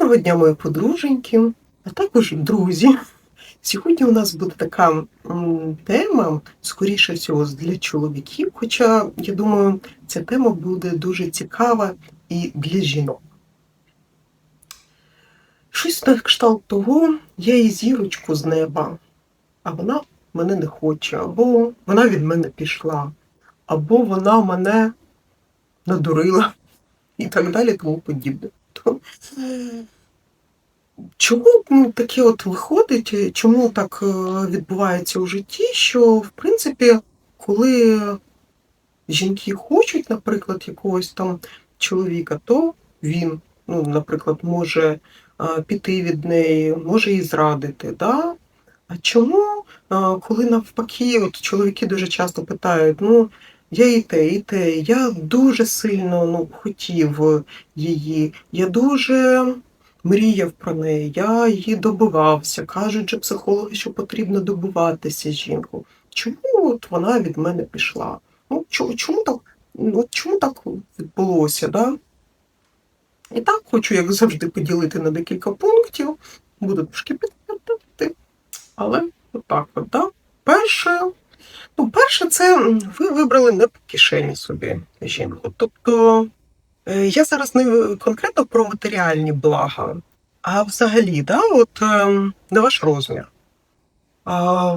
Доброго дня, мої подруженьки, а також друзі. Сьогодні у нас буде така тема, скоріше всього, для чоловіків, хоча, я думаю, ця тема буде дуже цікава і для жінок. Щось на кшталт того, я їй зірочку з неба, а вона мене не хоче, або вона від мене пішла, або вона мене надурила і так далі, тому подібне. Чому ну, таке от виходить, чому так е, відбувається у житті, що в принципі, коли жінки хочуть, наприклад, якогось там чоловіка, то він, ну, наприклад, може піти від неї, може її зрадити. Да? А чому, коли навпаки, от чоловіки дуже часто питають, ну, я і те, і те, я дуже сильно ну, хотів її, я дуже мріяв про неї, я її добивався. Кажуть же психологи, що потрібно добиватися жінку. Чому от вона від мене пішла? Ну, чому, так, ну, чому так відбулося? Да? І так хочу, як завжди, поділити на декілька пунктів. Буду трошки підтвердити. Але отак от, да? Перше, ну, перше, це ви вибрали не по кишені собі жінку. Тобто Я зараз не конкретно про матеріальні блага, а взагалі, да, от ем, на ваш розмір.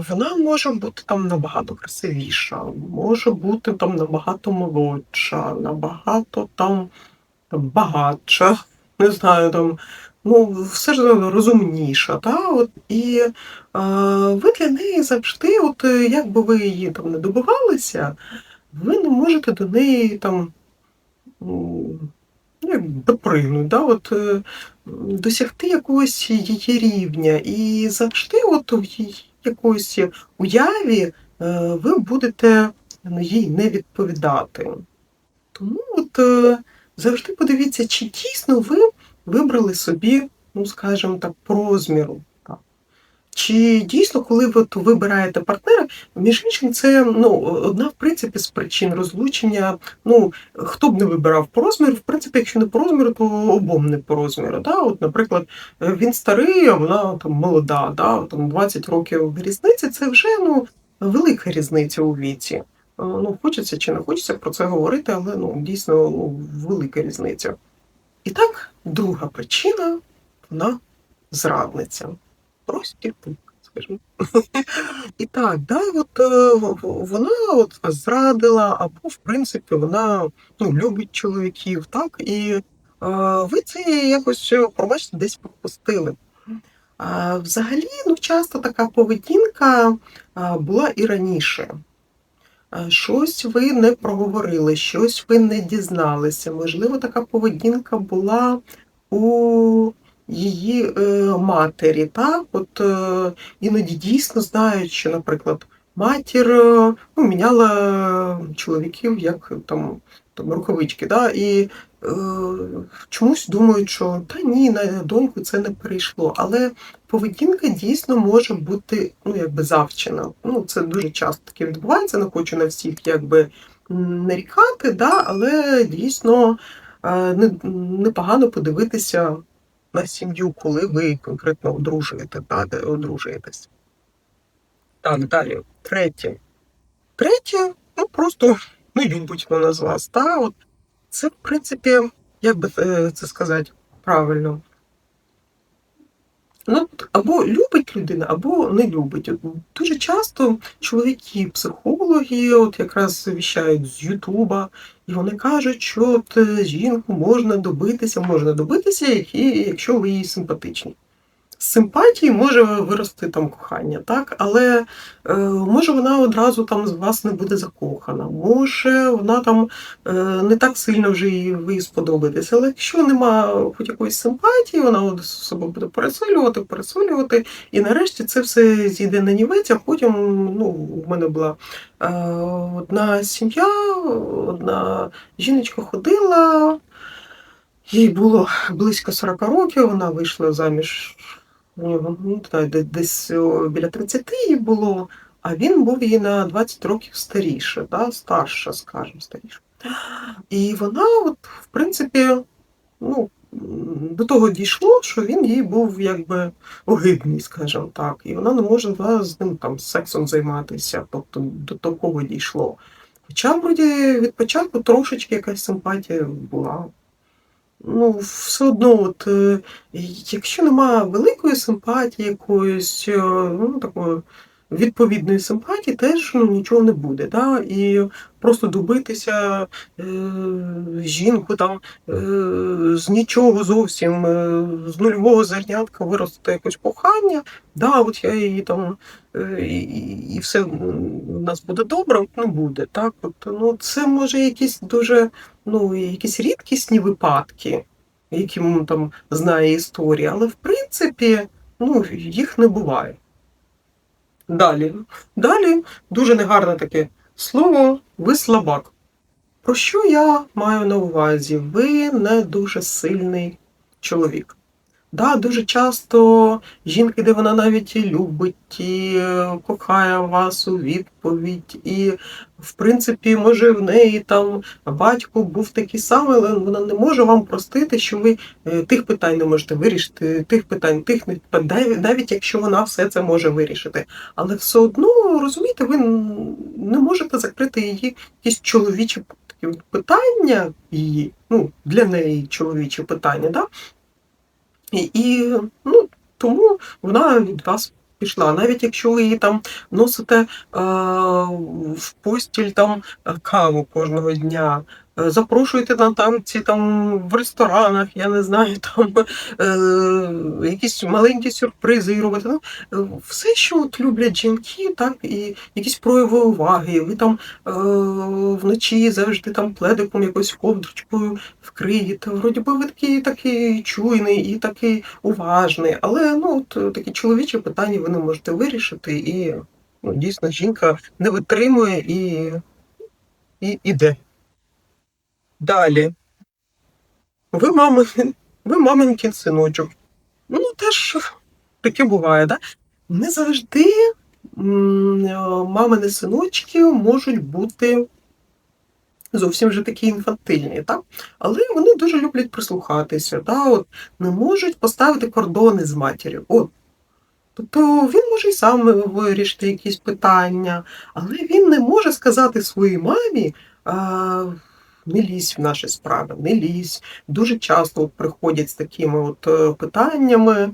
Вона може бути там набагато красивіша, може бути там набагато молодша, набагато там, багатша, не знаю, там, ну, все ж розумніша. Да? От, і а, ви для неї завжди, от е, як би ви її там не добивалися, ви не можете до неї там допригнути, да, от, е, досягти якогось її рівня. І завжди от її якоїсь уяві е, ви будете ну, їй не відповідати. Тому от е, завжди подивіться, чи дійсно ви вибрали собі, ну, скажімо так, по розміру. Чи дійсно, коли ви вибираєте партнера, між іншим, це ну, одна, в принципі, з причин розлучення. Ну, хто б не вибирав по розміру, в принципі, якщо не по розміру, то обом не по розміру. Да? От, наприклад, він старий, а вона там молода, да? там 20 років різниці, це вже ну, велика різниця у віці. Ну, хочеться чи не хочеться про це говорити, але ну, дійсно ну, велика різниця. І так, друга причина вона зрадниця. Прості пункт, скажімо. І так, да, от е, вона от зрадила, або в принципі вона ну, любить чоловіків, так, і е, ви це якось е, пробачте, десь пропустили. А, взагалі, ну, часто така поведінка була і раніше. Щось ви не проговорили, щось ви не дізналися. Можливо, така поведінка була у її е, матері. Так? От, е, іноді дійсно знають, що, наприклад, матір е, ну, міняла чоловіків як там, там рукавички. Да? І е, чомусь думають, що та ні, на доньку це не перейшло. Але поведінка дійсно може бути ну, якби завчена. Ну, це дуже часто таке відбувається, не хочу на всіх якби нарікати, да? але дійсно не- непогано подивитися на сім'ю, коли ви конкретно одружуєте, та, де одружуєтесь. Так, далі. Третє. Третє, ну просто не любить вона з вас. Та, от, це, в принципі, як би е, це сказати правильно. Ну, або любить людина, або не любить. От Дуже часто чоловіки, психологи, от якраз віщають з Ютуба, і вони кажуть, що от е, жінку можна добитися, можна добитися, якщо ви їй симпатичні. З симпатії може вирости там кохання, так? Але е, може вона одразу там з вас не буде закохана, може вона там е, не так сильно вже їй ви сподобаєтесь. Але якщо нема хоч якоїсь симпатії, вона от себе буде пересилювати, пересилювати, і нарешті це все зійде на нівець, а потім ну, в мене була е, одна сім'я, одна жіночка ходила. Їй було близько 40 років, вона вийшла заміж у нього, ну, десь біля 30 їй було, а він був її на 20 років старіше, да, старша, скажімо, старіше. І вона, от, в принципі, ну, до того дійшло, що він їй був якби огидний, скажімо так, і вона не може да, з ним там сексом займатися. Тобто до такого дійшло. Хоча вроді від початку трошечки якась симпатія була. Ну, все одно, от, е, якщо немає великої симпатії, якоїсь е, ну, такої відповідної симпатії, теж ну, нічого не буде. Да? І просто добитися е, жінку там е, з нічого зовсім, е, з нульового зернятка вирости якось кохання, да, от я її там е, і, і все у нас буде добре, от не буде. Так? От, ну, це може якісь дуже ну, якісь рідкісні випадки, які там знає історія, але в принципі ну, їх не буває. Далі. Далі дуже негарне таке слово ви слабак. Про що я маю на увазі? Ви не дуже сильний чоловік. Да, дуже часто жінки, де вона навіть і любить, і е, кохає вас у відповідь, і, в принципі, може, в неї там батько був такий самий, але вона не може вам простити, що ви е, тих питань не можете вирішити, тих питань, тих не навіть, якщо вона все це може вирішити. Але все одно, розумієте, ви не можете закрити її якісь чоловічі питання її, ну, для неї чоловічі питання, да? І, ну, тому вона від вас пішла. Навіть якщо ви її там носите е, в постіль там е, каву кожного дня, е, запрошуєте на танці там в ресторанах, я не знаю, там е, якісь маленькі сюрпризи і робите. Ну, е, все, що от люблять жінки, так, і якісь прояви уваги. Ви там е, вночі завжди там пледиком якоюсь ковдрочкою вкриєте. Вроді би ви такий, такий чуйний і такий уважний, але ну, от, такі чоловічі питання ви не можете вирішити, і ну, дійсно жінка не витримує і, і іде. Далі. Ви мамин, ви маминкін синочок. Ну, теж таке буває, да? Не завжди е, мамини синочки можуть бути зовсім вже такі інфантильні, так? але вони дуже люблять прислухатися, да? От, не можуть поставити кордони з матір'ю. От. Тобто він може й сам вирішити якісь питання, але він не може сказати своїй мамі. А, не лізь в наші справи, не лізь. Дуже часто от приходять з такими от е, питаннями, е,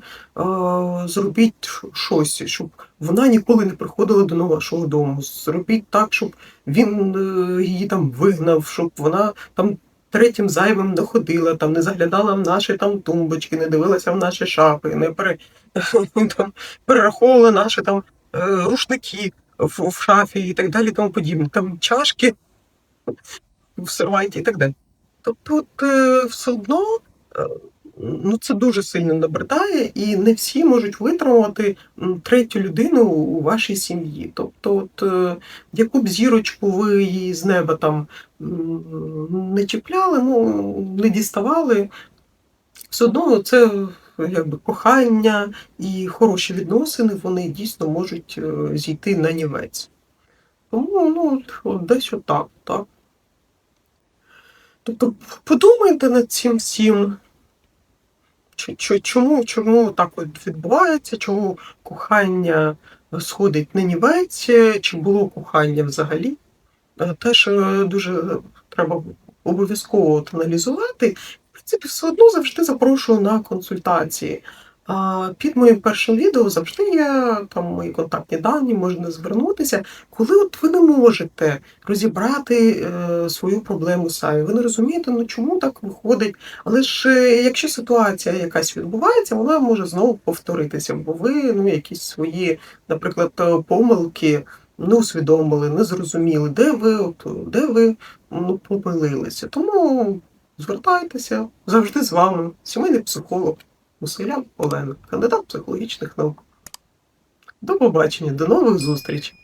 зробіть щось, щоб вона ніколи не приходила до вашого дому. Зробіть так, щоб він е, її там вигнав, щоб вона там третім зайвим не ходила, там не заглядала в наші там тумбочки, не дивилася в наші шафи, не пере, там, перераховувала наші там рушники в, в шафі і так далі, тому подібне. Там чашки в серванті і так далі. Тобто, е, все одно е, ну, це дуже сильно набридає, і не всі можуть витримувати третю людину у вашій сім'ї. Тобто, от, е, яку б зірочку ви її з неба там не чіпляли, ну, не діставали, все одно це якби кохання і хороші відносини, вони дійсно можуть зійти на нівець. Тому ну, от десь отак, так. Тобто подумайте над цим всім. Чому, чому так от відбувається, чому кохання сходить на нівець, чи було кохання взагалі? Е, Теж е, дуже треба обов'язково аналізувати. В принципі, все одно завжди запрошую на консультації. Під моїм першим відео завжди є там мої контактні дані, можна звернутися. Коли от ви не можете розібрати е, свою проблему самі, ви не розумієте, ну чому так виходить. Але ж е, якщо ситуація якась відбувається, вона може знову повторитися, бо ви ну, якісь свої, наприклад, е, помилки не усвідомили, не зрозуміли, де ви, от, де ви ну, помилилися. Тому звертайтеся завжди з вами, сімейний психолог Мусилян Олена, кандидат психологічних наук. До побачення, до нових зустрічей!